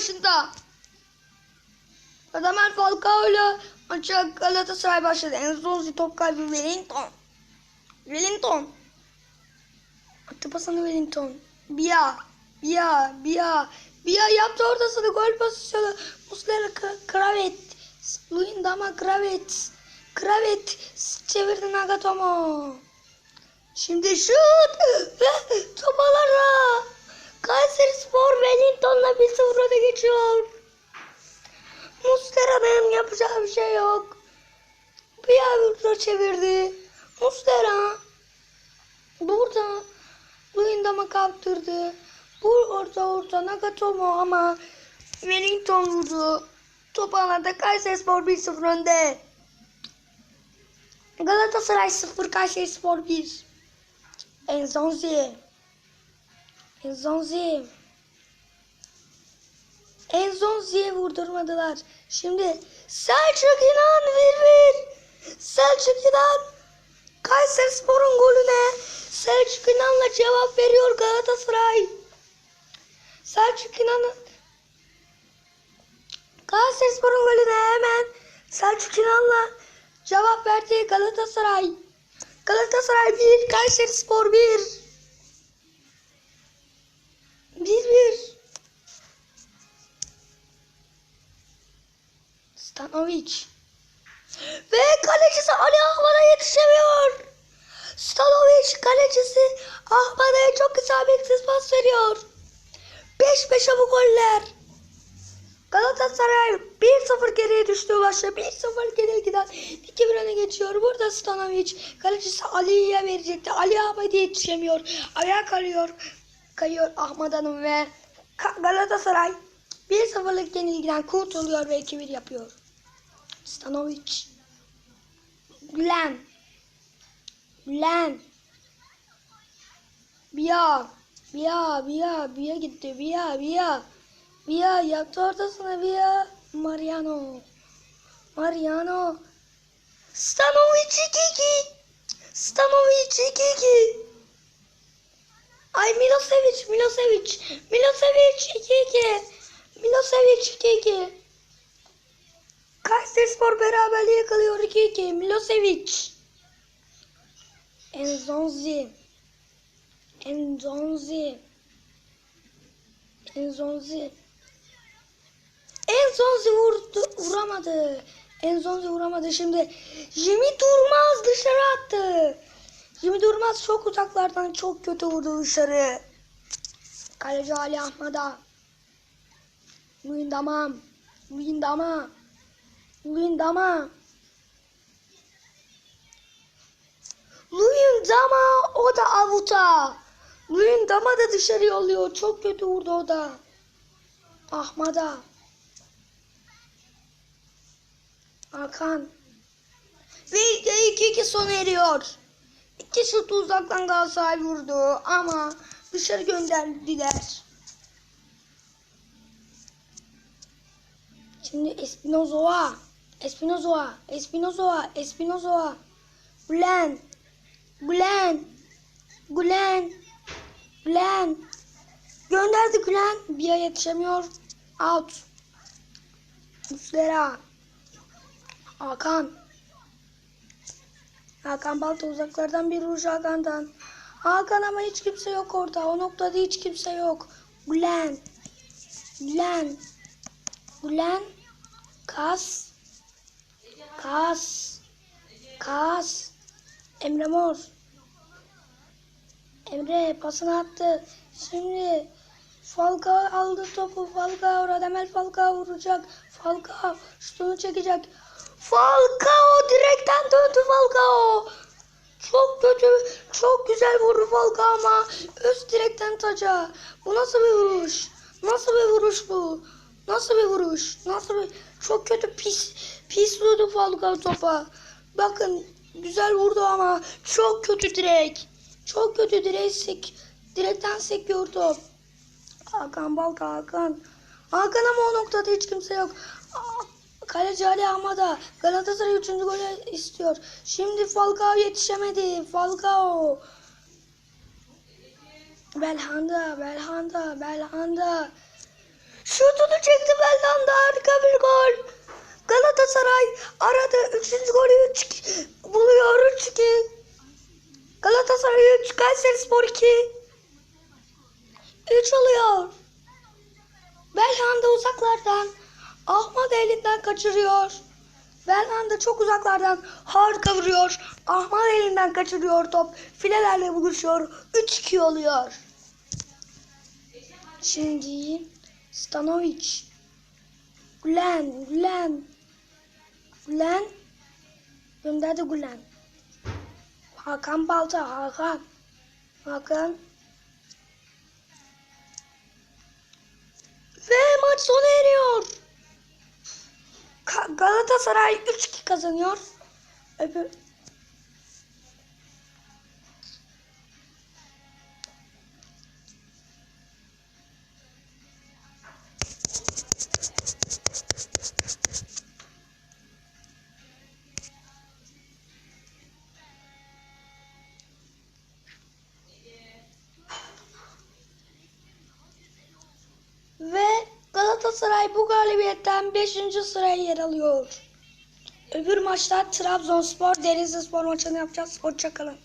başında. Radamel Falcao ile maça Galatasaray başladı. Enzonzi top kaybı Wellington. Wellington. Attı pasını Wellington. Bia. Bia. Bia. Bia yaptı ortasını gol pozisyonu. Muslera Kravet. Luyendama Kravet. Kravet çevirdi Nagatomo. Şimdi şut. Topalara. Kayseri Spor Wellington'la 1-0 öne geçiyor. Muslera'nın yapacağı bir şey yok. Bir yavru çevirdi. Muslera burada Luyendam'a kaptırdı. Bu orta orta Nagatomo ama Wellington vurdu. Top alanda Kayserispor 1-0 önde. Galatasaray 0 Kayserispor 1. Enzonzi. Enzonzi. Enzonzi'ye vurdurmadılar. Şimdi Selçuk İnan 1-1. Selçuk İnan Kayserispor'un golüne Selçuk İnan'la cevap veriyor Galatasaray. Selçuk İnan'ın Kayserispor'un golüne hemen Selçuk İnan'la cevap verdi Galatasaray. Galatasaray 1, Kayserispor 1. Stanovic. Ve kalecisi Ali Ahmet'e yetişemiyor. Stanovic kalecisi Ahmet'e çok isabetsiz pas veriyor. 5-5'e bu goller. Galatasaray 1-0 geriye düştü başta. 1-0 geriye giden 2-1 öne geçiyor. Burada Stanovic kalecisi Ali'ye verecekti. Ali Ahmet'e yetişemiyor. Ayağa kalıyor. Kayıyor Ahmet Hanım ve Galatasaray 1-0'lık yenilgiden kurtuluyor ve 2-1 yapıyor. Stanovic. Gülen. Gülen. Bia. Bia. Bia. Bia gitti. Bia. Bia. Bia yaptı ortasına Bia. Mariano. Mariano. Stanovic 2-2. Stanovic 2-2. Ay Milosevic, Milosevic. Milosevic 2-2. Milosevic 2-2. Kayserispor beraberliği yakalıyor 2-2. Milosevic. Enzonzi. Enzonzi. Enzonzi. Enzonzi vurdu, vuramadı. Enzonzi vuramadı. Şimdi Jimmy Durmaz dışarı attı. Jimmy Durmaz çok uzaklardan çok kötü vurdu dışarı. Kaleci Ali Ahmada. Luyendamam. Luyendamam. Luyendama. Luyendama o da avuta. Luyendama da dışarı yolluyor. Çok kötü vurdu o da. Ahmada. Hakan. Ve ilk 2-2 sona eriyor. İki şut uzaktan Galatasaray vurdu ama dışarı gönderdiler. Şimdi Espinozoa. Espinozoa. Espinozoa. Espinozoa. Gülen. Gülen. Gülen. Gülen. Gönderdi Gülen. Bir ay yetişemiyor. Out. Muslera. Hakan. Hakan Balta uzaklardan bir vuruş Hakan'dan. Hakan ama hiç kimse yok orada. O noktada hiç kimse yok. Gülen. Gülen. Gülen. Kas. Kas. Kas. Emre Mor. Emre pasını attı. Şimdi Falcao aldı topu. Falcao Radamel Falcao vuracak. Falcao şutunu çekecek. Falcao direkten döndü Falcao. Çok kötü, çok güzel vurdu Falcao ama üst direkten taca. Bu nasıl bir vuruş? Nasıl bir vuruş bu? Nasıl bir vuruş? Nasıl bir çok kötü pis pis vurdu Falcao topa. Bakın güzel vurdu ama çok kötü direk. Çok kötü direk sek, direkten sekiyor top. Hakan Balta Hakan. Hakan ama o noktada hiç kimse yok. Kaleci Ali Ahmada Galatasaray 3. golü istiyor. Şimdi Falcao yetişemedi. Falcao. Belhanda, Belhanda, Belhanda. Şutunu çekti Belhanda harika bir gol. Galatasaray aradı. Üçüncü golü 3 buluyor 3-2. Galatasaray 3, Kayseri Spor 2. 3 oluyor. Belhanda uzaklardan Ahmet elinden kaçırıyor. Belhanda çok uzaklardan harika vuruyor. Ahmet elinden kaçırıyor top. Filelerle buluşuyor. 3-2 oluyor. Şimdi Stanovic. Gülen, Gülen. Gülen. Gönderdi Gülen. Hakan Balta, Hakan. Hakan. Ve maç sona eriyor. Galatasaray 3-2 kazanıyor. Öbür... Galatasaray bu galibiyetten 5. sıraya yer alıyor. Öbür maçta Trabzonspor Denizli Spor maçını yapacağız. Hoşçakalın.